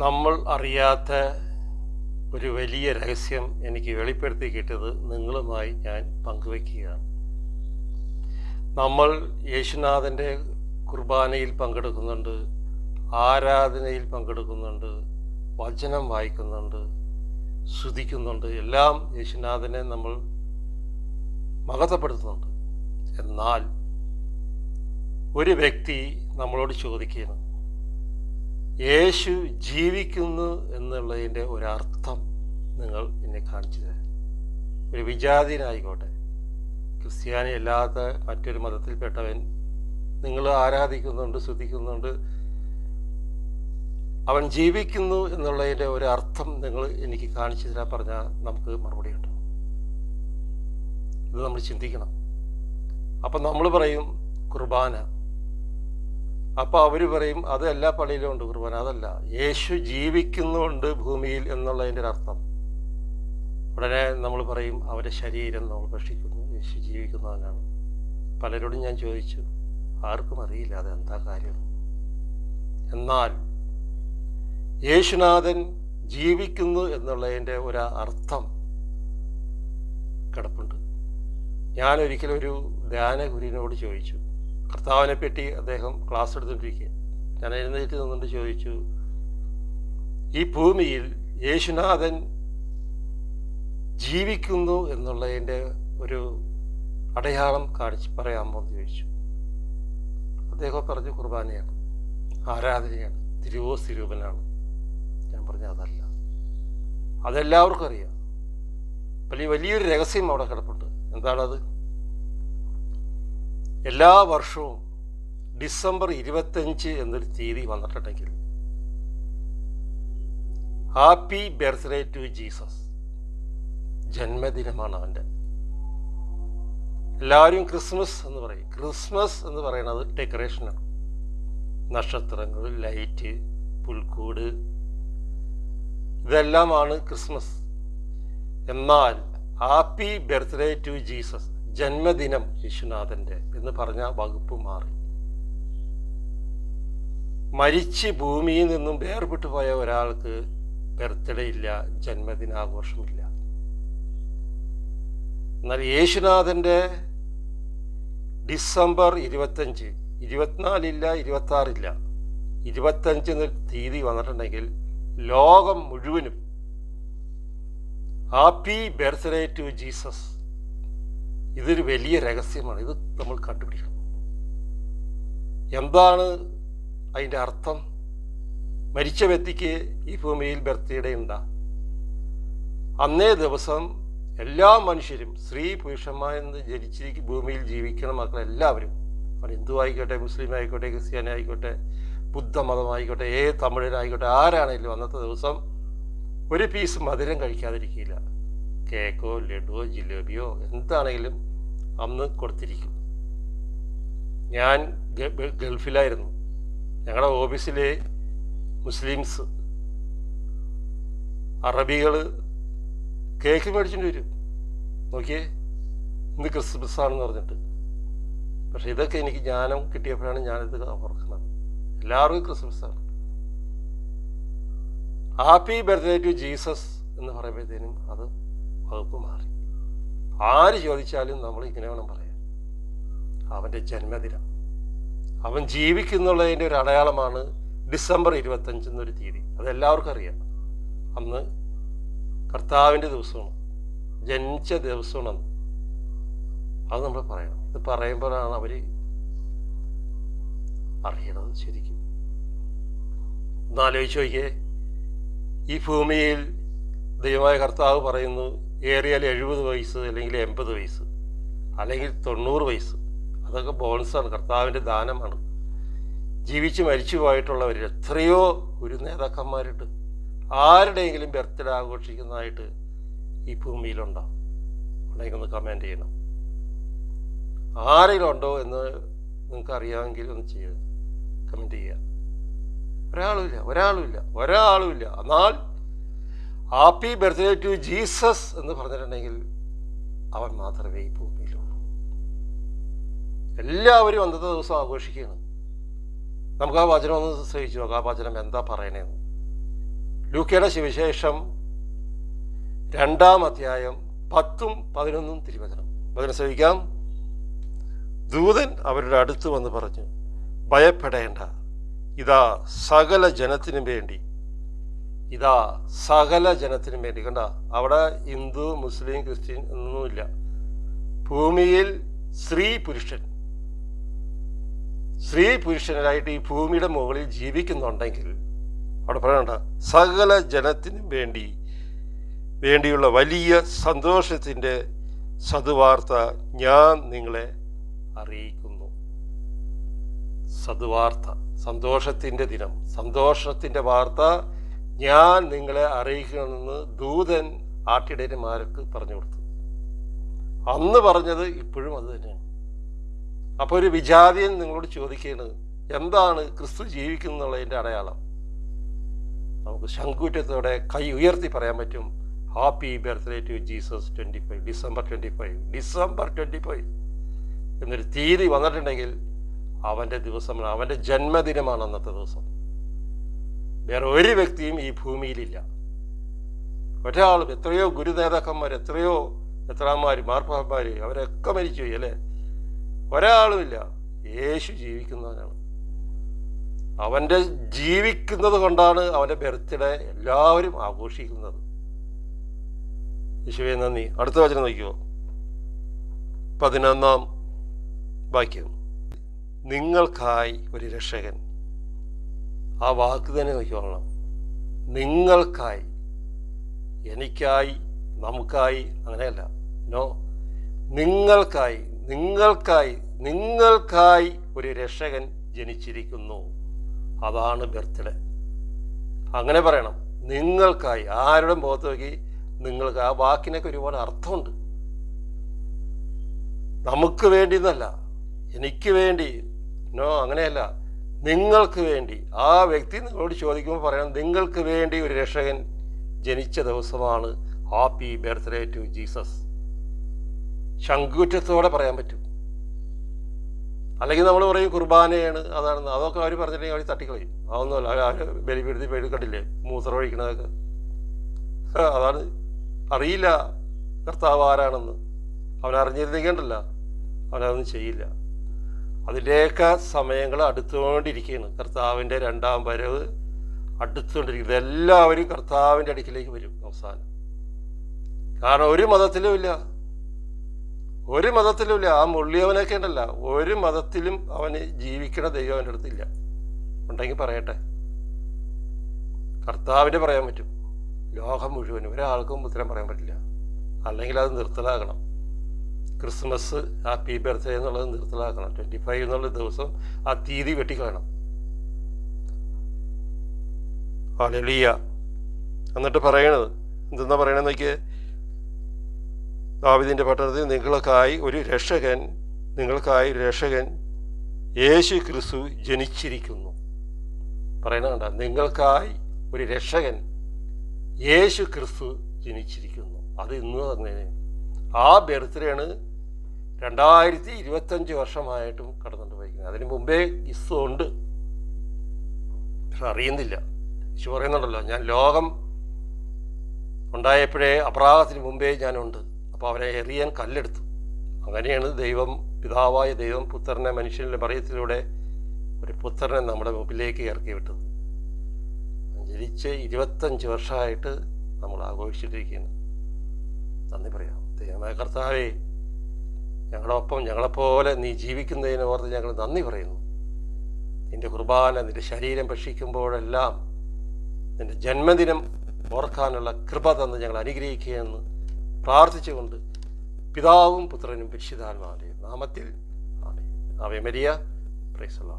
നമ്മൾ അറിയാത്ത ഒരു വലിയ രഹസ്യം എനിക്ക് വെളിപ്പെടുത്തി കിട്ടിയത് നിങ്ങളുമായി ഞാൻ പങ്കുവെക്കുകയാണ്. നമ്മൾ യേശുനാഥന്റെ കുർബാനയിൽ പങ്കെടുക്കുന്നുണ്ട് ആരാധനയിൽ പങ്കെടുക്കുന്നുണ്ട് വചനം വായിക്കുന്നുണ്ട് സ്തുതിക്കുന്നുണ്ട് എല്ലാം യേശുനാഥനെ നമ്മൾ മഹത്വപ്പെടുത്തുന്നുണ്ട്. എന്നാൽ ഒരു വ്യക്തി നമ്മളോട് ചോദിക്കുകയാണ് യേശു ജീവിക്കുന്നു എന്നുള്ളതിന്റെ ഒരർത്ഥം നിങ്ങൾ എന്നെ കാണിച്ചു തരാം. ഒരു വിജാതീനായിക്കോട്ടെ ക്രിസ്ത്യാനി അല്ലാത്ത മറ്റൊരു മതത്തിൽപ്പെട്ടവൻ നിങ്ങൾ ആരാധിക്കുന്നുണ്ട് ശ്രദ്ധിക്കുന്നുണ്ട് അവൻ ജീവിക്കുന്നു എന്നുള്ളതിന്റെ ഒരു അർത്ഥം നിങ്ങൾ എനിക്ക് കാണിച്ചു തരാൻ പറഞ്ഞാൽ നമുക്ക് മറുപടി ഉണ്ട്. ഇത് നമ്മൾ ചിന്തിക്കണം. അപ്പം നമ്മൾ പറയും കുർബാന. അപ്പോൾ അവർ പറയും അത് എല്ലാ പള്ളിയിലും ഉണ്ട് കുർബാന. അതല്ല യേശു ജീവിക്കുന്നുണ്ട് ഭൂമിയിൽ എന്നുള്ളതിന്റെ അർത്ഥം ഉടനെ നമ്മൾ പറയും അവരുടെ ശരീരം നമ്മൾ ഭക്ഷിക്കുന്നു യേശു ജീവിക്കുന്നവനാണ്. പലരോടും ഞാൻ ചോദിച്ചു ആർക്കും അറിയില്ല അതെന്താ കാര്യം? എന്നാൽ യേശുനാഥൻ ജീവിക്കുന്നു എന്നുള്ളതിന്റെ ഒരു അർത്ഥം കിടപ്പുണ്ട്. ഞാൻ ഒരു ധ്യാന ചോദിച്ചു കർത്താവിനെ പറ്റി അദ്ദേഹം ക്ലാസ് എടുത്തുകൊണ്ടിരിക്കുക. ഞാൻ എഴുന്നേറ്റ് നിന്നുകൊണ്ട് ചോദിച്ചു ഈ ഭൂമിയിൽ യേശുനാഥൻ ജീവിക്കുന്നു എന്നുള്ളതിന്റെ ഒരു അടയാളം കാണിച്ച് പറയാമോ? എന്ന് ചോദിച്ചു. അദ്ദേഹം പറഞ്ഞു കുർബാനയാണ് ആരാധനയാണ് തിരുവോ സ്വരൂപനാണ് ഞാൻ പറഞ്ഞു അതല്ല അതെല്ലാവർക്കും അറിയാം. വലിയ വലിയൊരു രഹസ്യം അവിടെ കിടപ്പുണ്ട്. എന്താണത്? എല്ലാ വർഷവും ഡിസംബർ ഇരുപത്തഞ്ച് എന്നൊരു തീയതി വന്നിട്ടുണ്ടെങ്കിൽ ഹാപ്പി ബർത്ത്ഡേ ടു ജീസസ്. ജന്മദിനമാണ് അവന്റെ. എല്ലാവരും ക്രിസ്മസ് എന്ന് പറയും. ക്രിസ്മസ് എന്ന് പറയുന്നത് ഡെക്കറേഷനാണ് നക്ഷത്രങ്ങൾ ലൈറ്റ് പുൽക്കൂട് ഇതെല്ലാമാണ് ക്രിസ്മസ്. എന്നാൽ ഹാപ്പി ബർത്ത്ഡേ ടു ജീസസ് ജന്മദിനം യേശുനാഥന്റെ എന്ന് പറഞ്ഞ വകുപ്പ് മാറി. മരിച്ച് ഭൂമിയിൽ നിന്നും വേർപെട്ടു പോയ ഒരാൾക്ക് ബർത്ത്ഡേ ഇല്ല ജന്മദിനാഘോഷമില്ല. എന്നാൽ യേശുനാഥന്റെ ഡിസംബർ ഇരുപത്തഞ്ച് ഇരുപത്തിനാലില്ല ഇരുപത്തി ആറില്ല ഇരുപത്തഞ്ചിന് തീയതി വന്നിട്ടുണ്ടെങ്കിൽ ലോകം മുഴുവനും ഹാപ്പി ബർത്ത്ഡേ ടു ജീസസ്. ഇതൊരു വലിയ രഹസ്യമാണ്. ഇത് നമ്മൾ കണ്ടുപിടിക്കണം. എന്താണ് അതിന്റെ അർത്ഥം? മരിച്ച വ്യക്തിക്ക് ഈ ഭൂമിയിൽ ബർത്ത്ഡേ ഉണ്ടാ. അന്നേ ദിവസം എല്ലാ മനുഷ്യരും സ്ത്രീ പുരുഷന്മാരെന്ന് ജനിച്ചിരിക്കും ഭൂമിയിൽ ജീവിക്കുന്ന മക്കളെല്ലാവരും അവർ ഹിന്ദു ആയിക്കോട്ടെ മുസ്ലിം ആയിക്കോട്ടെ ക്രിസ്ത്യാനി ആയിക്കോട്ടെ ബുദ്ധമതമായിക്കോട്ടെ ഏത് തമിഴനായിക്കോട്ടെ ആരാണെങ്കിലും അന്നത്തെ ദിവസം ഒരു പീസ് മധുരം കഴിക്കാതിരിക്കില്ല കേക്കോ ലഡുവോ ജിലേബിയോ എന്താണെങ്കിലും അന്ന് കൊടുത്തിരിക്കും. ഞാൻ ഗൾഫിലായിരുന്നു. ഞങ്ങളുടെ ഓഫീസിലെ മുസ്ലിംസ് അറബികൾ കേക്ക് മേടിച്ചിട്ട് വരും. നോക്കിയേ ഇന്ന് ക്രിസ്മസ് ആണെന്ന് പറഞ്ഞിട്ട്. പക്ഷെ ഇതൊക്കെ എനിക്ക് ജ്ഞാനം കിട്ടിയപ്പോഴാണ് ഞാനിത് ഓർക്കുന്നത്. എല്ലാവർക്കും ക്രിസ്മസ് ആണ്. ഹാപ്പി ബർത്ത്ഡേ ടു ജീസസ് എന്ന് പറയുമ്പോഴത്തേനും അത് വകുപ്പ് മാറി. ആര് ചോദിച്ചാലും നമ്മൾ ഇങ്ങനെ വേണം പറയാൻ. അവന്റെ ജന്മദിനം. അവൻ ജീവിക്കുന്നുള്ളതിന്റെ ഒരു അടയാളമാണ് ഡിസംബർ ഇരുപത്തഞ്ച് എന്നൊരു തീയതി. അതെല്ലാവർക്കും അറിയാം. അന്ന് കർത്താവിന്റെ ദിവസമാണ്. ജനിച്ച ദിവസമാണ് അന്ന്. അത് നമ്മൾ പറയണം. ഇത് പറയുമ്പോഴാണ് അവർ അറിയണത് ശരിക്കും. ഒന്നാലോചിച്ച് നോക്കിയേ. ഈ ഭൂമിയിൽ ദൈവമായ കർത്താവ് പറയുന്നു ഏറിയാൽ എഴുപത് വയസ്സ് അല്ലെങ്കിൽ എൺപത് വയസ്സ് അല്ലെങ്കിൽ തൊണ്ണൂറ് വയസ്സ്. അതൊക്കെ ബോൺസാണ് കർത്താവിന്റെ ദാനമാണ്. ജീവിച്ച് മരിച്ചു പോയിട്ടുള്ളവർ എത്രയോ ഒരു നേതാക്കന്മാരുണ്ട്. ആരുടെയെങ്കിലും ബർത്ത്ഡേ ആഘോഷിക്കുന്നതായിട്ട് ഈ ഭൂമിയിലുണ്ടോ? ഉണ്ടെങ്കിൽ ഒന്ന് കമന്റ് ചെയ്യണം. ആരെങ്കിലും ഉണ്ടോ എന്ന് നിങ്ങൾക്ക് അറിയാമെങ്കിൽ ഒന്ന് ചെയ്യുക കമന്റ് ചെയ്യുക. ഒരാളുമില്ല ഒരാളുമില്ല ഒരാളുമില്ല. എന്നാൽ ഹാപ്പി ബർത്ത്ഡേ ടു ജീസസ് എന്ന് പറഞ്ഞിട്ടുണ്ടെങ്കിൽ അവൻ മാത്രമേ ഈ ഭൂമിയിലുള്ളൂ. എല്ലാവരും അന്നത്തെ ദിവസം ആഘോഷിക്കുകയാണ്. നമുക്ക് ആ വചനം ഒന്ന് ശ്രമിച്ചു നോക്കാം. ആ വചനം എന്താ പറയണേന്ന്. ലൂക്കയുടെ സുവിശേഷം രണ്ടാം അധ്യായം പത്തും പതിനൊന്നും തിരുവചനം. വചനം ശ്രമിക്കാം ദൂതൻ അവരുടെ അടുത്ത് വന്ന് പറഞ്ഞു ഭയപ്പെടേണ്ട. ഇതാ സകല ജനത്തിനും വേണ്ടി ഇതാ സകല ജനത്തിനും വേണ്ടി കണ്ട അവിടെ ഹിന്ദു മുസ്ലിം ക്രിസ്ത്യൻ ഒന്നുമില്ല. ഭൂമിയിൽ സ്ത്രീ പുരുഷൻ. സ്ത്രീ പുരുഷനായിട്ട് ഈ ഭൂമിയുടെ മുകളിൽ ജീവിക്കുന്നുണ്ടെങ്കിൽ അവിടെ പറയണ്ട സകല ജനത്തിനും വേണ്ടി വേണ്ടിയുള്ള വലിയ സന്തോഷത്തിന്റെ സതുവാർത്ത ഞാൻ നിങ്ങളെ അറിയിക്കുന്നു. സതുവാർത്ത സന്തോഷത്തിന്റെ ദിനം സന്തോഷത്തിന്റെ വാർത്ത ഞാൻ നിങ്ങളെ അറിയിക്കണമെന്ന് ദൂതൻ ആട്ടിടയന്മാർക്ക് പറഞ്ഞു കൊടുത്തു. അന്ന് പറഞ്ഞത് ഇപ്പോഴും അത് തന്നെയാണ്. അപ്പോൾ ഒരു വിജാതിയൻ നിങ്ങളോട് ചോദിക്കുകയാണ് എന്താണ് ക്രിസ്തു ജീവിക്കുന്നുള്ളതിന്റെ അടയാളം? നമുക്ക് ശങ്കൂറ്റത്തോടെ കൈ ഉയർത്തി പറയാൻ പറ്റും. Happy birthday to Jesus twenty five December twenty five December twenty five എന്നൊരു തീയതി വന്നിട്ടുണ്ടെങ്കിൽ അവന്റെ ദിവസമാണ് അവന്റെ ജന്മദിനമാണ് അന്നത്തെ ദിവസം. വേറെ ഒരു വ്യക്തിയും ഈ ഭൂമിയിലില്ല. ഒരാളും എത്രയോ ഗുരുനേതാക്കന്മാർ എത്രയോ എത്രാന്മാർ മാർപ്പാന്മാർ അവരൊക്കെ മരിച്ചുപോയി അല്ലേ? ഒരാളുമില്ല യേശു ജീവിക്കുന്നവനാണ്. അവന്റെ ജീവിക്കുന്നത് കൊണ്ടാണ് അവന്റെ ബർത്ത്ഡേ എല്ലാവരും ആഘോഷിക്കുന്നത്. യേശുവെ നന്ദി. അടുത്ത വചനം നോക്കിയോ പതിനൊന്നാം വാക്യം. നിങ്ങൾക്കായി ഒരു രക്ഷകൻ. ആ വാക്ക് തന്നെ നോക്കിക്കൊള്ളണം നിങ്ങൾക്കായി എനിക്കായി നമുക്കായി അങ്ങനെയല്ല. നോ നിങ്ങൾക്കായി നിങ്ങൾക്കായി നിങ്ങൾക്കായി ഒരു രക്ഷകൻ ജനിച്ചിരിക്കുന്നു. അതാണ് ബർത്ത്ഡേ അങ്ങനെ പറയണം. നിങ്ങൾക്കായി. ആരുടെ മുഖത്ത് നോക്കി നിങ്ങൾക്ക് ആ വാക്കിനൊക്കെ ഒരുപാട് അർത്ഥമുണ്ട്. നമുക്ക് വേണ്ടി എന്നല്ല. എനിക്ക് വേണ്ടി. നോ അങ്ങനെയല്ല. നിങ്ങൾക്ക് വേണ്ടി. ആ വ്യക്തി നിങ്ങളോട് ചോദിക്കുമ്പോൾ പറയണം നിങ്ങൾക്ക് വേണ്ടി ഒരു രക്ഷകൻ ജനിച്ച ദിവസമാണ് ഹാപ്പി ബർത്ത്ഡേ ടു ജീസസ്. ശങ്കുറ്റത്തോടെ പറയാൻ പറ്റും. അല്ലെങ്കിൽ നമ്മൾ പറയും കുർബാനയാണ് അതാണെന്ന് അതൊക്കെ അവർ പറഞ്ഞിട്ടുണ്ടെങ്കിൽ അവർ തട്ടിക്കളയും. അതൊന്നുമല്ല അവർ ബലിപീഠത്തിൽ പോയി കണ്ടില്ലേ മൂത്രം ഒഴിക്കണതൊക്കെ. അതാണ്. അറിയില്ല കർത്താവ് ആരാണെന്ന്. അവൻ അറിഞ്ഞിരുന്നെങ്കിണ്ടല്ല അവനതൊന്നും ചെയ്യില്ല. അതിന്റെയൊക്കെ സമയങ്ങൾ അടുത്തുകൊണ്ടിരിക്കുകയാണ്. കർത്താവിന്റെ രണ്ടാം വരവ് അടുത്തുകൊണ്ടിരിക്കും ഇതെല്ലാവരും കർത്താവിന്റെ അടുക്കിലേക്ക് വരും അവസാനം. കാരണം ഒരു മതത്തിലും ഇല്ല. ഒരു മതത്തിലും ഇല്ല. ആ മുള്ളിയവനൊക്കെ ഉണ്ടല്ല. ഒരു മതത്തിലും അവന് ജീവിക്കണ ദൈവം അവന്റെ അടുത്തില്ല ഉണ്ടെങ്കിൽ പറയട്ടെ. കർത്താവിന്റെ പറയാൻ പറ്റും. ലോകം മുഴുവനും. ഒരാൾക്കും ഉത്തരം പറയാൻ പറ്റില്ല. അല്ലെങ്കിൽ അത് നിർത്തലാകണം. ക്രിസ്മസ് ഹാപ്പി ബർത്ത്ഡേ എന്നുള്ളത് നിർത്തലാക്കണം. ട്വന്റി ഫൈവ് എന്നുള്ള ദിവസം ആ തീയതി വെട്ടിക്കളയണം. ഹാലലിയ എന്നിട്ട് പറയണത് എന്തെന്നാ പറയണത് നോക്കിയേ? ദാവിദിന്റെ പട്ടണത്തിൽ നിങ്ങൾക്കായി ഒരു രക്ഷകൻ നിങ്ങൾക്കായി രക്ഷകൻ യേശു ക്രിസ്തു ജനിച്ചിരിക്കുന്നു പറയണ നിങ്ങൾക്കായി ഒരു രക്ഷകൻ യേശു ക്രിസ്തു ജനിച്ചിരിക്കുന്നു. അത് ഇന്ന് തന്നെ. ആ ബർത്ത്ഡേ ആണ് രണ്ടായിരത്തി ഇരുപത്തഞ്ച് വർഷമായിട്ടും കടന്നുകൊണ്ട് പോയിരിക്കുന്നത് അതിന് മുമ്പേ ഇസ് ഉണ്ട് പക്ഷെ അറിയുന്നില്ല. യേശു പറയുന്നുണ്ടല്ലോ ഞാൻ ലോകം ഉണ്ടായപ്പോഴേ അപ്രാഹത്തിന് മുമ്പേ ഞാനുണ്ട്. അപ്പോൾ അവരെ എറിയാൻ കല്ലെടുത്തു. അങ്ങനെയാണ് ദൈവം പിതാവായ ദൈവം പുത്രനെ മനുഷ്യന്റെ മറിയത്തിലൂടെ ഒരു പുത്രനെ നമ്മുടെ മുമ്പിലേക്ക് ഇറക്കി വിട്ടത്. ജനിച്ച് ഇരുപത്തഞ്ച് വർഷമായിട്ട് നമ്മൾ ആഘോഷിച്ചിട്ടിരിക്കുകയാണ് നന്ദി പറയാം. ദൈവമായ കർത്താവേ ഞങ്ങളുടെ ഒപ്പം ഞങ്ങളെപ്പോലെ നീ ജീവിക്കുന്നതിനെ ഓർത്ത് ഞങ്ങൾ നന്ദി പറയുന്നു. നിന്റെ കുർബാന നിന്റെ ശരീരം ഭക്ഷിക്കുമ്പോഴെല്ലാം നിന്റെ ജന്മദിനം ഓർക്കാനുള്ള കൃപ തന്ന് ഞങ്ങൾ അനുഗ്രഹിക്കുകയെന്ന് പ്രാർത്ഥിച്ചുകൊണ്ട് പിതാവും പുത്രനും പരിശുദ്ധാത്മാവിന്റെ നാമത്തിൽ ആമേ ആവേ മരിയ. പ്രൈസല്ലോ